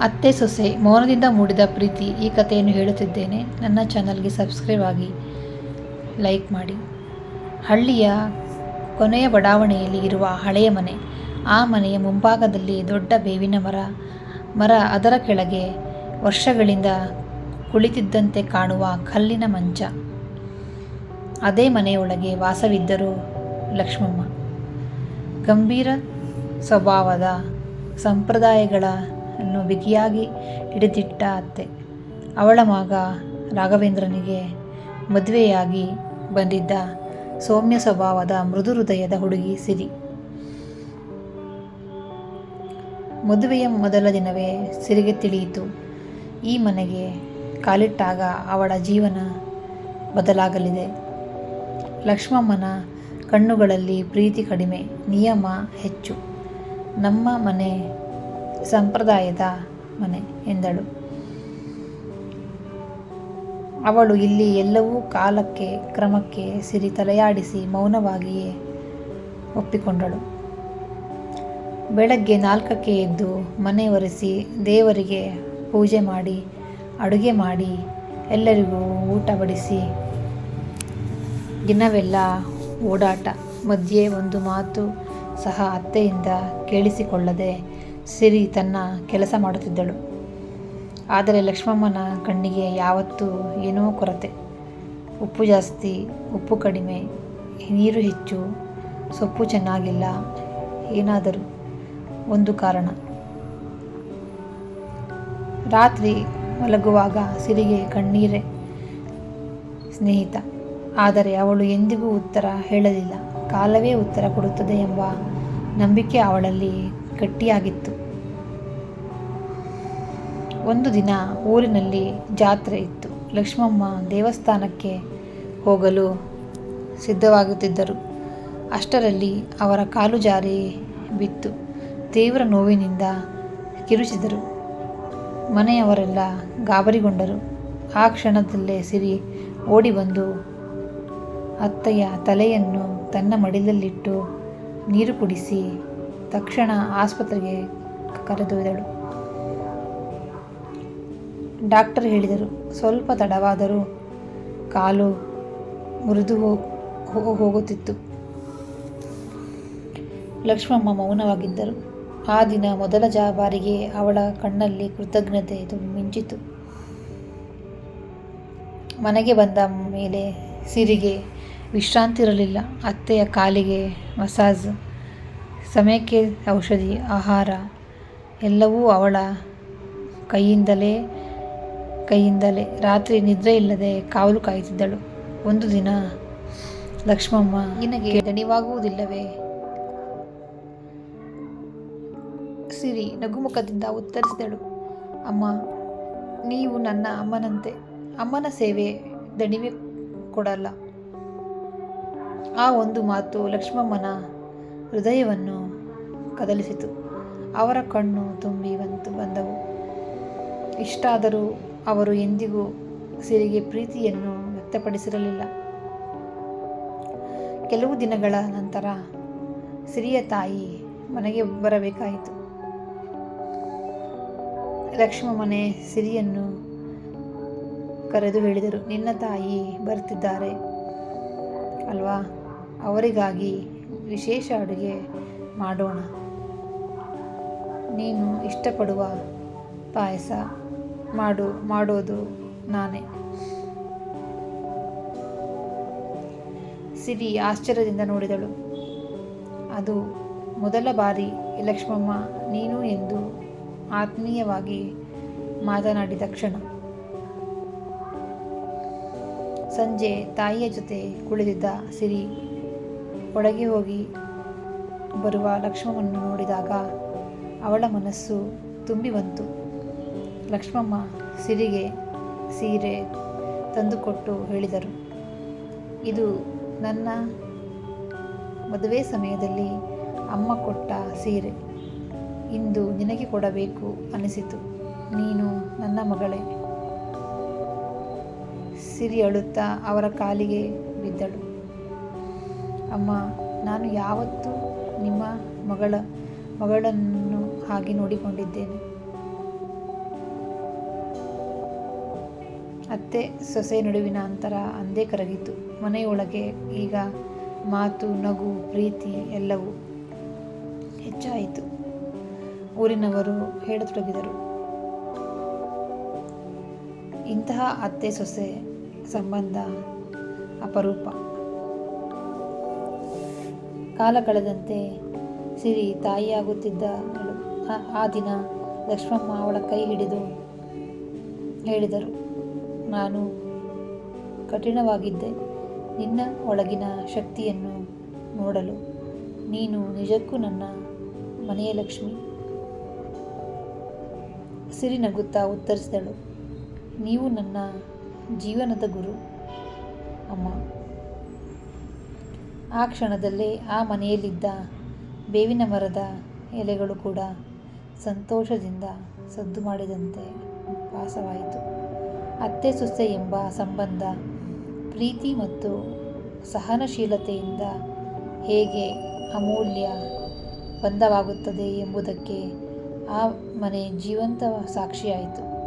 ಅತ್ತೆ ಸೊಸೆ, ಮೌನದಿಂದ ಮೂಡಿದ ಪ್ರೀತಿ ಈ ಕಥೆಯನ್ನು ಹೇಳುತ್ತಿದ್ದೇನೆ. ನನ್ನ ಚಾನಲ್ಗೆ ಸಬ್ಸ್ಕ್ರೈಬ್ ಆಗಿ ಲೈಕ್ ಮಾಡಿ. ಹಳ್ಳಿಯ ಕೊನೆಯ ಬಡಾವಣೆಯಲ್ಲಿ ಇರುವ ಹಳೆಯ ಮನೆ, ಆ ಮನೆಯ ಮುಂಭಾಗದಲ್ಲಿ ದೊಡ್ಡ ಬೇವಿನ ಮರ ಮರ ಅದರ ಕೆಳಗೆ ವರ್ಷಗಳಿಂದ ಕುಳಿತಿದ್ದಂತೆ ಕಾಣುವ ಕಲ್ಲಿನ ಮಂಚ. ಅದೇ ಮನೆಯೊಳಗೆ ವಾಸವಿದ್ದರು ಲಕ್ಷ್ಮಮ್ಮ. ಗಂಭೀರ ಸ್ವಭಾವದ ಸಂಪ್ರದಾಯಗಳನ್ನು ಬಿಗಿಯಾಗಿ ಹಿಡಿದಿಟ್ಟ ಅತ್ತೆ. ಅವಳ ಮಗ ರಾಘವೇಂದ್ರನಿಗೆ ಮದುವೆಯಾಗಿ ಬಂದಿದ್ದ ಸೌಮ್ಯ ಸ್ವಭಾವದ ಮೃದು ಹೃದಯದ ಹುಡುಗಿ ಸಿರಿ. ಮದುವೆಯ ಮೊದಲ ದಿನವೇ ಸಿರಿಗೆ ತಿಳಿಯಿತು. ಈ ಮನೆಗೆ ಕಾಲಿಟ್ಟಾಗ ಅವಳ ಜೀವನ ಬದಲಾಗಲಿದೆ. ಲಕ್ಷ್ಮಮ್ಮನ ಕಣ್ಣುಗಳಲ್ಲಿ ಪ್ರೀತಿ ಕಡಿಮೆ, ನಿಯಮ ಹೆಚ್ಚು. ನಮ್ಮ ಮನೆ ಸಂಪ್ರದಾಯದ ಮನೆ ಎಂದಳು. ಅವಳು ಇಲ್ಲಿ ಎಲ್ಲವೂ ಕಾಲಕ್ಕೆ, ಕ್ರಮಕ್ಕೆ ಸಿರಿ ತಲೆಯಾಡಿಸಿ ಮೌನವಾಗಿಯೇ ಒಪ್ಪಿಕೊಂಡಳು. ಬೆಳಗ್ಗೆ ನಾಲ್ಕಕ್ಕೆ ಎದ್ದು ಮನೆ ಒರೆಸಿ ದೇವರಿಗೆ ಪೂಜೆ ಮಾಡಿ, ಅಡುಗೆ ಮಾಡಿ, ಎಲ್ಲರಿಗೂ ಊಟ ಬಡಿಸಿ. ದಿನವೆಲ್ಲ ಓಡಾಟ. ಮಧ್ಯೆ ಒಂದು ಮಾತು ಸಹ ಅತ್ತೆಯಿಂದ ಕೇಳಿಸಿಕೊಳ್ಳದೆ ಸಿರಿ ತನ್ನ ಕೆಲಸ ಮಾಡುತ್ತಿದ್ದಳು. ಆದರೆ ಲಕ್ಷ್ಮಮ್ಮನ ಕಣ್ಣಿಗೆ ಯಾವತ್ತೂ ಏನೋ ಕೊರತೆ. ಉಪ್ಪು ಜಾಸ್ತಿ, ಉಪ್ಪು ಕಡಿಮೆ, ನೀರು ಹೆಚ್ಚು, ಸೊಪ್ಪು ಚೆನ್ನಾಗಿಲ್ಲ, ಏನಾದರೂ ಒಂದು ಕಾರಣ. ರಾತ್ರಿ ಮಲಗುವಾಗ ಸಿರಿಗೆ ಕಣ್ಣೀರೇ ಸ್ನೇಹಿತ. ಆದರೆ ಅವಳು ಎಂದಿಗೂ ಉತ್ತರ ಹೇಳಲಿಲ್ಲ. ಕಾಲವೇ ಉತ್ತರ ಕೊಡುತ್ತದೆ ಎಂಬ ನಂಬಿಕೆ ಅವಳಲ್ಲಿ ಗಟ್ಟಿಯಾಗಿತ್ತು. ಒಂದು ದಿನ ಊರಿನಲ್ಲಿ ಜಾತ್ರೆ ಇತ್ತು. ಲಕ್ಷ್ಮಮ್ಮ ದೇವಸ್ಥಾನಕ್ಕೆ ಹೋಗಲು ಸಿದ್ಧವಾಗುತ್ತಿದ್ದರು. ಅಷ್ಟರಲ್ಲಿ ಅವರ ಕಾಲು ಜಾರಿ ಬಿತ್ತು. ತೀವ್ರ ನೋವಿನಿಂದ ಕಿರುಚಿದರು. ಮನೆಯವರೆಲ್ಲ ಗಾಬರಿಗೊಂಡರು. ಆ ಕ್ಷಣದಲ್ಲೇ ಸಿರಿ ಓಡಿ ಬಂದು ಅತ್ತೆಯ ತಲೆಯನ್ನು ತನ್ನ ಮಡಿಲಲ್ಲಿಟ್ಟು ನೀರು ಕುಡಿಸಿ ತಕ್ಷಣ ಆಸ್ಪತ್ರೆಗೆ ಕರೆದೊಯ್ದಳು. ಡಾಕ್ಟರ್ ಹೇಳಿದರು, ಸ್ವಲ್ಪ ತಡವಾದರೂ ಕಾಲು ಮುರಿದು ಹೋಗುತ್ತಿತ್ತು. ಲಕ್ಷ್ಮಮ್ಮ ಮೌನವಾಗಿದ್ದರು. ಆ ದಿನ ಮೊದಲ ಜಾ ಬಾರಿಗೆ ಅವಳ ಕಣ್ಣಲ್ಲಿ ಕೃತಜ್ಞತೆ ಮಿಂಚಿತು. ಮನೆಗೆ ಬಂದ ಮೇಲೆ ಸಿರಿಗೆ ವಿಶ್ರಾಂತಿ ಇರಲಿಲ್ಲ. ಅತ್ತೆಯ ಕಾಲಿಗೆ ಮಸಾಜ್ ಸಮಯಕ್ಕೆ ಔಷಧಿ, ಆಹಾರ ಎಲ್ಲವೂ ಅವಳ ಕೈಯಿಂದಲೇ ಕೈಯಿಂದಲೇ. ರಾತ್ರಿ ನಿದ್ರೆ ಇಲ್ಲದೆ ಕಾವಲು ಕಾಯುತ್ತಿದ್ದಳು. ಒಂದು ದಿನ ಲಕ್ಷ್ಮಮ್ಮ, ನಿನಗೆ ದಣಿವಾಗುವುದಿಲ್ಲವೇ? ಸಿರಿ ನಗುಮುಖದಿಂದ ಉತ್ತರಿಸಿದಳು. ಅಮ್ಮ, ನೀವು ನನ್ನ ಅಮ್ಮನಂತೆ. ಅಮ್ಮನ ಸೇವೆ ದಣಿವೆ ಕೊಡಲ್ಲ. ಆ ಒಂದು ಮಾತು ಲಕ್ಷ್ಮಮ್ಮನ ಹೃದಯವನ್ನು ಕದಲಿಸಿತು. ಅವರ ಕಣ್ಣು ತುಂಬಿ ಬಂತು, ಬಂದವು. ಇಷ್ಟಾದರೂ ಅವರು ಎಂದಿಗೂ ಸಿರಿಗೆ ಪ್ರೀತಿಯನ್ನು ವ್ಯಕ್ತಪಡಿಸಿರಲಿಲ್ಲ. ಕೆಲವು ದಿನಗಳ ನಂತರ ಸಿರಿಯ ತಾಯಿ ಮನೆಗೆ ಬರಬೇಕಾಯಿತು. ಲಕ್ಷ್ಮ ಮನೆ ಸಿರಿಯನ್ನು ಕರೆದು ಹೇಳಿದರು, ನಿನ್ನ ತಾಯಿ ಬರ್ತಿದ್ದಾರೆ ಅಲ್ವಾ? ಅವರಿಗಾಗಿ ವಿಶೇಷ ಅಡುಗೆ ಮಾಡೋಣ. ನೀನು ಇಷ್ಟಪಡುವ ಪಾಯಸ ಮಾಡು, ಮಾಡೋದು ನಾನೇ. ಸಿರಿ ಆಶ್ಚರ್ಯದಿಂದ ನೋಡಿದಳು. ಅದು ಮೊದಲ ಬಾರಿ ಲಕ್ಷ್ಮಮ್ಮ ನೀನು ಎಂದು ಆತ್ಮೀಯವಾಗಿ ಮಾತನಾಡಿದ ಕ್ಷಣ. ಸಂಜೆ ತಾಯಿಯ ಜೊತೆ ಕುಳಿತಿದ್ದ ಸಿರಿ ಒಳಗೆ ಹೋಗಿ ಬರುವ ಲಕ್ಷ್ಮವನ್ನು ನೋಡಿದಾಗ ಅವಳ ಮನಸ್ಸು ತುಂಬಿ ಬಂತು. ಲಕ್ಷ್ಮಮ್ಮ ಸಿರಿಗೆ ಸೀರೆ ತಂದುಕೊಟ್ಟು ಹೇಳಿದರು, ಇದು ನನ್ನ ಮದುವೆ ಸಮಯದಲ್ಲಿ ಅಮ್ಮ ಕೊಟ್ಟ ಸೀರೆ. ಇಂದು ನಿನಗೆ ಕೊಡಬೇಕು ಅನಿಸಿತು. ನೀನು ನನ್ನ ಮಗಳೇ ಸಿರಿ ಅಳುತ್ತಾ ಅವರ ಕಾಲಿಗೆ ಬಿದ್ದಳು. ಅಮ್ಮ, ನಾನು ಯಾವತ್ತೂ ನಿಮ್ಮ ಮಗಳ, ಮಗಳನ್ನು ಹಾಗೆ ನೋಡಿಕೊಂಡಿದ್ದೇನೆ. ಅತ್ತೆ ಸೊಸೆ ನಡುವಿನ ಅಂತರ ಅಂದೇ ಕರಗಿತು. ಮನೆಯೊಳಗೆ ಈಗ ಮಾತು, ನಗು, ಪ್ರೀತಿ ಎಲ್ಲವೂ ಹೆಚ್ಚಾಯಿತು. ಊರಿನವರು ಹೇಳತೊಡಗಿದರು. ಇಂತಹ ಅತ್ತೆ ಸೊಸೆ ಸಂಬಂಧ ಅಪರೂಪ. ಕಾಲ ಕಳೆದಂತೆ ಸಿರಿ ತಾಯಿಯಾಗುತ್ತಿದ್ದಳು ಆ- ದಿನ ಲಕ್ಷ್ಮಮ್ಮ ಅವಳ ಕೈ ಹಿಡಿದು ಹೇಳಿದರು, ನಾನು ಕಠಿಣವಾಗಿದ್ದೆ. ನಿನ್ನ ಒಳಗಿನ ಶಕ್ತಿಯನ್ನು ನೋಡಲು ನೀನು ನಿಜಕ್ಕೂ ನನ್ನ ಮನೆಯ ಲಕ್ಷ್ಮಿ. ಸಿರಿ ನಗುತ್ತಾ ಉತ್ತರಿಸಿದಳು, ನೀವು ನನ್ನ ಜೀವನದ ಗುರು ಅಮ್ಮ. ಆ ಕ್ಷಣದಲ್ಲೇ ಆ ಮನೆಯಲ್ಲಿದ್ದ ಬೇವಿನ ಮರದ ಎಲೆಗಳು ಕೂಡ ಸಂತೋಷದಿಂದ ಸದ್ದು ಮಾಡಿದಂತೆ ವಾಸವಾಯಿತು ಅತ್ತೆ ಸೊಸೆ ಎಂಬ ಸಂಬಂಧ ಪ್ರೀತಿ ಮತ್ತು ಸಹನಶೀಲತೆಯಿಂದ ಹೇಗೆ ಅಮೂಲ್ಯ ಬಂಧವಾಗುತ್ತದೆ ಎಂಬುದಕ್ಕೆ ಆ ಮನೆ ಜೀವಂತ ಸಾಕ್ಷಿಯಾಯಿತು.